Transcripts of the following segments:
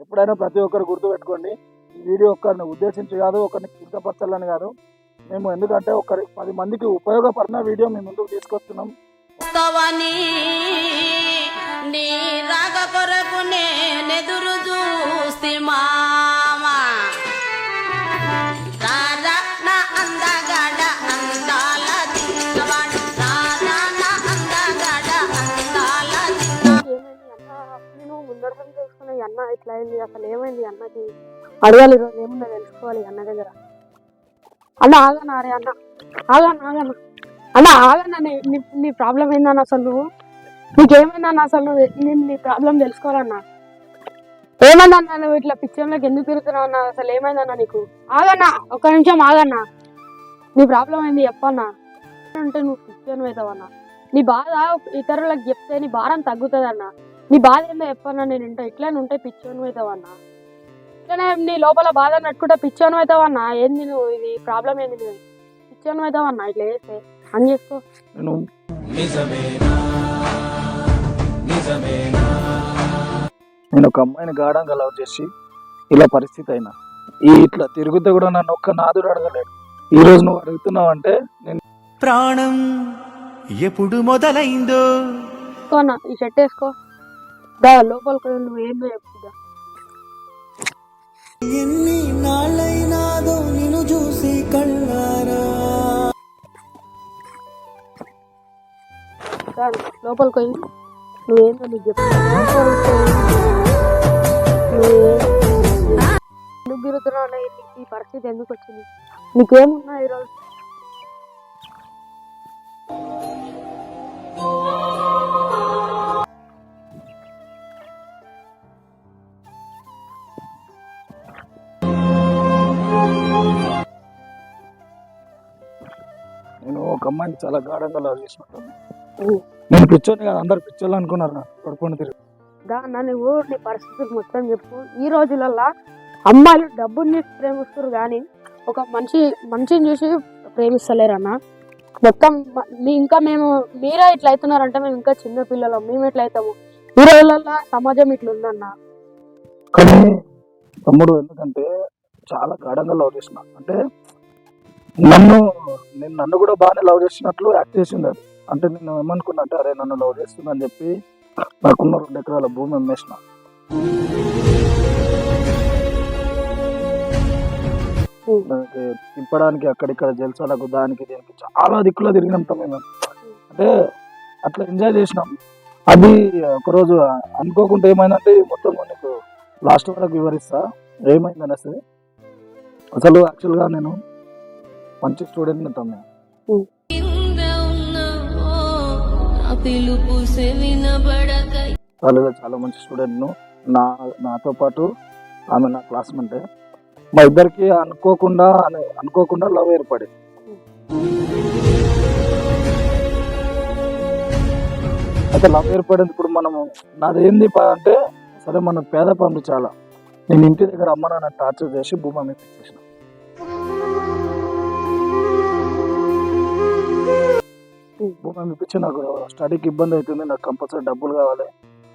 ఎప్పుడైనా ప్రతి ఒక్కరు గుర్తుపెట్టుకోండి ఈ వీడియో ఒక్కరిని ఉద్దేశించి కాదు ఒకరిని కించపరచాలని కాదు. మేము ఎందుకంటే ఒకరి పది మందికి ఉపయోగపడిన వీడియో మేము ముందుకు తీసుకొస్తున్నాం. నీ కొరకు ఎట్లా అయింది అసలు ఏమైంది అన్నకి? అడగాలి ఈరోజు ఏముందో తెలుసుకోవాలి అన్న దగ్గర. అన్న ఆగన్న అరే అన్న ఆగన్న ఆగన్న. అన్న ఆగన్న నీ నీ- ప్రాబ్లం ఏందన్న అసలు నువ్వు? నీకేమైందన్న అసలు నువ్వు? నేను నీ ప్రాబ్లం తెలుసుకోవాలన్నా. ఏమైందన్న నువ్వు ఇట్లా పిక్చర్లోకి ఎందుకు తిరుగుతున్నావు అన్న? అసలు ఏమైందన్న నీకు? ఆగన్నా ఒక్క నిమిషం ఆగన్నా. నీ ప్రాబ్లం ఏంది చెప్పన్నా. అంటే నువ్వు పిక్చర్ అవుతావన్నా నీ బాధ ఇతరులకు చెప్తే నీ భారం తగ్గుతుంది అన్న నీ బాధ ఏందో చెప్పన్నా నేను ఇంట ఇట్లానే ఉంటే పిచ్చోను అవుతావన్నా ఇట్లనే నీ లోపల బాధ నట్టుకుంటే పిచ్చోను అవుతావన్నా ఏంది నువ్వు ఇది? ప్రాబ్లం ఏంది నువ్వు పిచ్చోను అవుతావన్నా ఇట్లా చేస్తే? అని చేసుకో నేను నేను ఒక అమ్మాయిని గాఢంగా లవ్ చేసి ఇలా పరిస్థితి అయినా. ఈ ఇట్లా తిరుగుతే కూడా నన్ను ఒక్క నాదుడు అడగలేడు. ఈ రోజు నువ్వు అడుగుతున్నావు అంటే నేను ప్రాణం ఎప్పుడు మొదలైందో? ఈ షర్ట్ వేసుకో. దా లోపలికి నువ్వు ఏందో చెప్పుదా ఎన్ని నాళ్ళైనాదో నిన్ను చూసి కళ్ళారా. లోపలికి వెళ్ళి నువ్వేందో నీకు తిరుగుతున్నావు అన్న? ఈ- పరిస్థితి ఎందుకు వచ్చింది? నీకేమున్నా ఈరోజు నేను ఒక అమ్మాయిని చాలా గాఢంగా లవ్ చేసినట్టు నేను పిచ్చోని కాదు అందరు పిచ్చోళ్ళు అనుకున్నారు నాకు పడుకొని తిరిగి. దా అన్న నువ్వు నీ పరిస్థితి మొత్తం చెప్పు. ఈ రోజులల్లో అమ్మాయిలు డబ్బుని ప్రేమిస్తారు కానీ ఒక మనిషి మనిషిని చూసి ప్రేమిస్తలేరు అన్న మొత్తం మ- ఇంకా మేము మీరే ఇట్లా అవుతున్నారంటే మేము ఇంకా చిన్న పిల్లలం మేము ఎట్లా అవుతాము ఈ రోజులల్లో సమాజం ఇట్లా ఉందన్న తమ్ముడు ఎందుకంటే చాలా గాఢంగా లవ్ చేసిన అంటే నన్ను నేను నన్ను కూడా బాగానే లవ్ చేసినట్లు యాక్ట్ చేసింది అది. అంటే నేను ఏమనుకున్నా అంటే అరే నన్ను లవ్ చేస్తుంది అని చెప్పి నాకున్న రెండు ఎకరాల భూమి అమ్మేసిన. దానికి తిప్పడానికి అక్కడిక్కడ జల్సాలకు దానికి దీనికి చాలా దిక్కులో తిరిగినాం తమ్మి మేము. అంటే అట్లా ఎంజాయ్ చేసినాం. అది ఒకరోజు అనుకోకుండా ఏమైందంటే మొత్తం నీకు లాస్ట్ వరకు వివరిస్తా. ఏమైంది అనేసి అసలు యాక్చువల్గా నేను మంచి స్టూడెంట్ కాలేజీలో చాలా మంచి స్టూడెంట్ను నా నాతో పాటు ఆమె నా క్లాస్మేట్ మా ఇద్దరికి అనుకోకుండా అను- అనుకోకుండా లవ్ ఏర్పడింది. అయితే లవ్ ఏర్పడింది ఇప్పుడు మనము నాది ఏంది ప- అంటే సరే మన పేద పనులు చాలా. నేను ఇంటి దగ్గర అమ్మ నాన్న టార్చర్ చేసి భూమి అమ్మి ఇచ్చేసిన భూమి ఇప్పించినా కూడా స్టడీకి ఇబ్బంది అవుతుంది. నాకు కంపల్సరీ డబ్బులు కావాలి.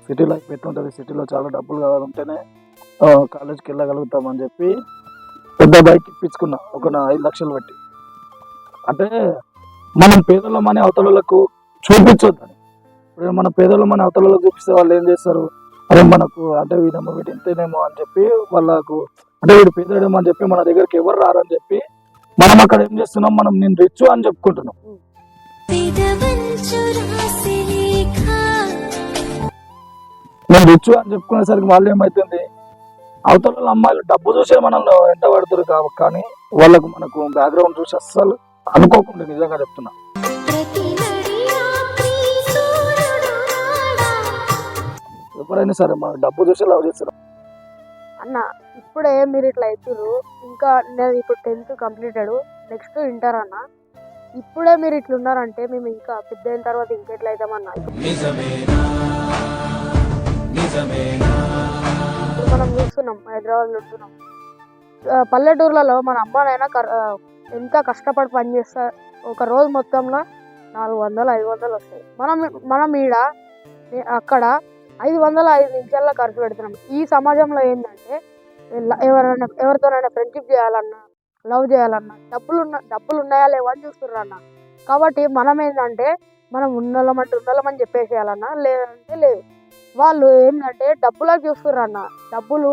సిటీ లైఫ్ ఎట్లుంటుంది సిటీలో చాలా డబ్బులు కావాలంటేనే ఆ, కాలేజ్కి వెళ్ళగలుగుతామని చెప్పి పెద్ద బైక్ ఇప్పించుకున్నా. ఒక ఐదు లక్షలు పెట్టి. అంటే మనం పేదలమని అవతలకు చూపించొద్దని ఇప్పుడు మన పేదలమని అవతలకు చూపిస్తే వాళ్ళు ఏం చేస్తారు? అరే మనకు అంటే వీడేమో వీడు ఇంతేనేమో అని చెప్పి వాళ్ళకు అంటే వీడు పేదడేమో అని చెప్పి మన దగ్గరికి ఎవరు రారని చెప్పి మనం అక్కడ ఏం చేస్తున్నాం? మనం నేను రిచ్ అని చెప్పుకుంటున్నాం. నేను రిచ్ అని చెప్పుకునేసరికి వాళ్ళు ఏమైతుంది? అవతల అమ్మాయిలు డబ్బు చూసే మనల్ని వెంట పడుతురు కాబట్టి కానీ వాళ్ళకు మనకు బ్యాక్గ్రౌండ్ చూసి అస్సలు అనుకోకుండా నిజంగా చెప్తున్నా. ఎవరైనా సరే మన డబ్బు చూసి లవ్ చేస్తారు. అన్న ఇప్పుడే మీరు ఇట్లా అవుతారు ఇంకా నేను ఇప్పుడు టెన్త్ కంప్లీటెడ్ నెక్స్ట్ ఇంటర్ అన్న. ఇప్పుడే మీరు ఇట్లా ఉన్నారంటే మేము ఇంకా పెద్ద అయిన తర్వాత ఇంకెట్లా అవుతామన్నా ఇప్పుడు మనం చూస్తున్నాం హైదరాబాద్లో ఉంటున్నాం. పల్లెటూర్లలో మన అమ్మనైనా ఎంత కష్టపడి పని చేస్తా ఒక రోజు మొత్తంలో నాలుగు వందలు ఐదు వందలు వస్తాయి. మనం మనం ఈడ అక్కడ ఐదు వందల ఐదు నిమిషాల్లో ఖర్చు పెడుతున్నాం. ఈ సమాజంలో ఏంటంటే ఎవరైనా ఎవరితోనైనా ఫ్రెండ్షిప్ చేయాలన్నా లవ్ చేయాలన్నా. డబ్బులు ఉన్న డబ్బులు ఉన్నాయా లేవా అని చూస్తుర్రు కాబట్టి మనం ఏంటంటే మనం ఉన్నోళ్ళమంటే ఉన్నోళ్ళమని చెప్పేసేయాలన్నా లేదంటే లేదు. వాళ్ళు ఏంటంటే డబ్బులా చూస్తుర్రు డబ్బులు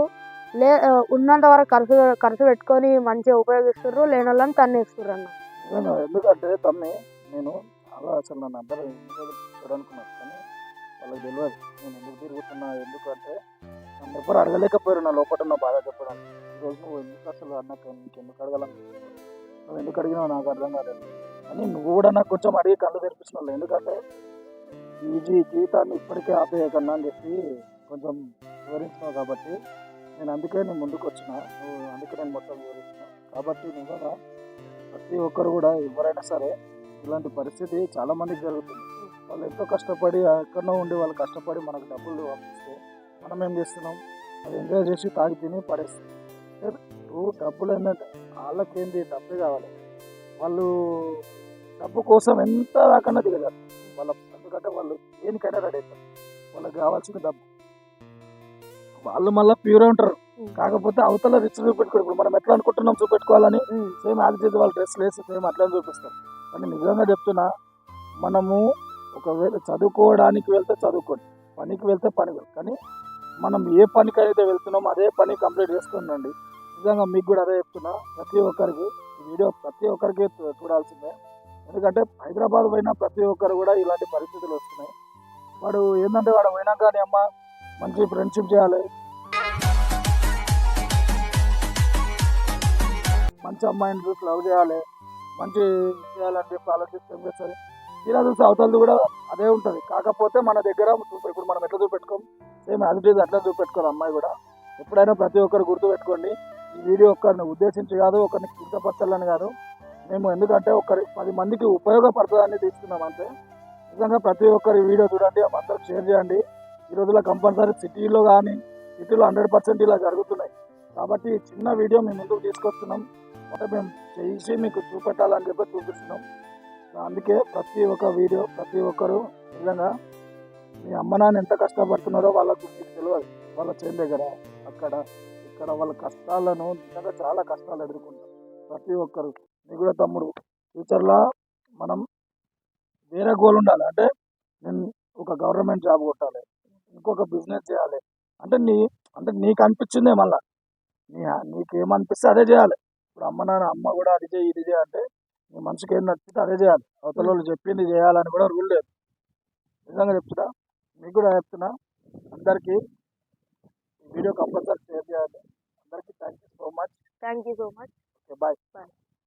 లే ఉన్నంత వరకు ఖర్చు ఖర్చు పెట్టుకొని మంచిగా ఉపయోగిస్తున్నారు లేని వాళ్ళని తన్నేస్తుర్రు అన్న నేను ఎందుకంటే తమ్మి నేను అలా అసలు నన్ను అందరూ చూడాలనుకున్నాను వాళ్ళకి తెలియదు నేను ఎందుకు తిరుగుతున్నా ఎందుకంటే నన్ను ఎవ్వరు అడగలేకపోయారు నా లోపల నా బాధ చెప్పడం. ఈరోజు నువ్వు ఎందుకు అసలు అన్నకు నీకెందుకు అడగాలనుకుంటున్నావు నువ్వు ఎందుకు అడిగినావు నాకు అర్థం కాలేదు. అని నువ్వు కూడా నాకు కొంచెం అడిగి కళ్ళు తెరిపిస్తున్నావు. ఎందుకంటే ఈ జీవితాన్ని ఇప్పటికే ఆపేయకన్నా అని చెప్పి కొంచెం వివరించినావు కాబట్టి నేను అందుకే నేను ముందుకు వచ్చిన. నువ్వు అందుకే నేను మొత్తం వివరించిన కాబట్టి నిజంగా ప్రతి ఒక్కరు కూడా ఎవరైనా సరే ఇలాంటి పరిస్థితి చాలామందికి జరుగుతుంది. వాళ్ళు ఎంతో కష్టపడి ఎక్కడో ఉండి వాళ్ళు కష్టపడి మనకు డబ్బులు పంపిస్తే మనం ఏం చేస్తున్నాం? అది ఎంజాయ్ చేసి తాగి తిని పడేస్తాం. ఇప్పుడు డబ్బులు ఏంటంటే వాళ్ళకేంది? డబ్బే కావాలి. వాళ్ళు డబ్బు కోసం ఎంత దాకన్నా దిగజారు వాళ్ళ ఎందుకంటే వాళ్ళు దేనికైనా రెడీ అవుతారు. వాళ్ళకి కావాల్సిన డబ్బు. వాళ్ళు మళ్ళీ ప్యూర్ ఉంటారు. కాకపోతే అవతల రిచ్ చూపెట్టుకోరు. ఇప్పుడు మనం ఎట్లా అనుకుంటున్నాం చూపెట్టుకోవాలని సేమ్ యాజ్ చేసి వాళ్ళు డ్రెస్ వేసి సేమ్ అట్లనే చూపిస్తారు. కానీ నిజంగా చెప్తున్నా మనము ఒకవేళ చదువుకోవడానికి వెళ్తే చదువుకోండి. పనికి వెళ్తే పని కానీ మనం ఏ పనికి అయితే వెళ్తున్నామో అదే పని కంప్లీట్ చేసుకోండి నిజంగా మీకు కూడా అదే చెప్తున్నా. ప్రతి ఒక్కరికి వీడియో ప్రతి ఒక్కరికి చూడాల్సిందే. ఎందుకంటే హైదరాబాద్ పోయినా ప్రతి ఒక్కరు కూడా ఇలాంటి పరిస్థితులు వస్తున్నాయి. వాడు ఏంటంటే వాడు పోయినా కానీ అమ్మ మంచి ఫ్రెండ్షిప్ చేయాలి. మంచి అమ్మాయిని చూసి లవ్ చేయాలి. మంచి చేయాలని చెప్పి ఆలోచిస్తే సరే. తీరా చూసి అవతలది కూడా అదే ఉంటుంది. కాకపోతే మన దగ్గర చూప- ఇప్పుడు మనం ఎట్లా చూపెట్టుకోం? సేమ్ యాజ్ ఇట్ ఈజ్ అట్లా చూపెట్టుకోరు అమ్మాయి కూడా. ఎప్పుడైనా ప్రతి ఒక్కరు గుర్తుపెట్టుకోండి. ఈ వీడియో ఒక్కరిని ఉద్దేశించి కాదు ఒకరిని కించపరచాలని కాదు. మేము ఎందుకంటే ఒకరి పది మందికి ఉపయోగపడుతుందని తీసుకున్నాం అంతే. నిజంగా ప్రతి ఒక్కరి వీడియో చూడండి అందరూ షేర్ చేయండి. ఈ రోజుల్లో కంపల్సరీ సిటీలో కానీ సిటీలో హండ్రెడ్ పర్సెంట్ ఇలా జరుగుతున్నాయి. కాబట్టి చిన్న వీడియో మేము ముందుకు తీసుకొస్తున్నాం. అంటే మేము చేసి మీకు చూపెట్టాలని చెప్పి చూపిస్తున్నాం. అందుకే ప్రతి ఒక్క వీడియో ప్రతి ఒక్కరు నిజంగా మీ అమ్మ నాన్న ఎంత కష్టపడుతున్నారో వాళ్ళకు మీకు తెలియదు. వాళ్ళ చేను దగ్గర అక్కడ ఇక్కడ వాళ్ళ కష్టాలను నిజంగా చాలా కష్టాలు ఎదుర్కొంటారు. ప్రతి ఒక్కరు నీకు కూడా తమ్ముడు ఫ్యూచర్లో మనం వేరే గోల్ ఉండాలి. అంటే నేను ఒక గవర్నమెంట్ జాబ్ కొట్టాలి ఇంకొక బిజినెస్ చేయాలి. అంటే నీ అంటే నీకు అనిపించిందే మళ్ళీ. నీ నీకేమనిపిస్తే అదే చేయాలి. ఇప్పుడు అమ్మ నాన్న అమ్మ కూడా అది చేయి ఇది చేయి అంటే మనసుకి ఏం నచ్చితే అదే చేయాలి. అవతల వాళ్ళు చెప్పింది చేయాలని కూడా రూల్ లేదు. నిజంగా చెప్తున్నా మీకు కూడా చెప్తున్నా అందరికీ ఈ వీడియో కంపల్సరీ షేర్ చేయాలి. అందరికీ thank you so much thank you so much okay bye Bye.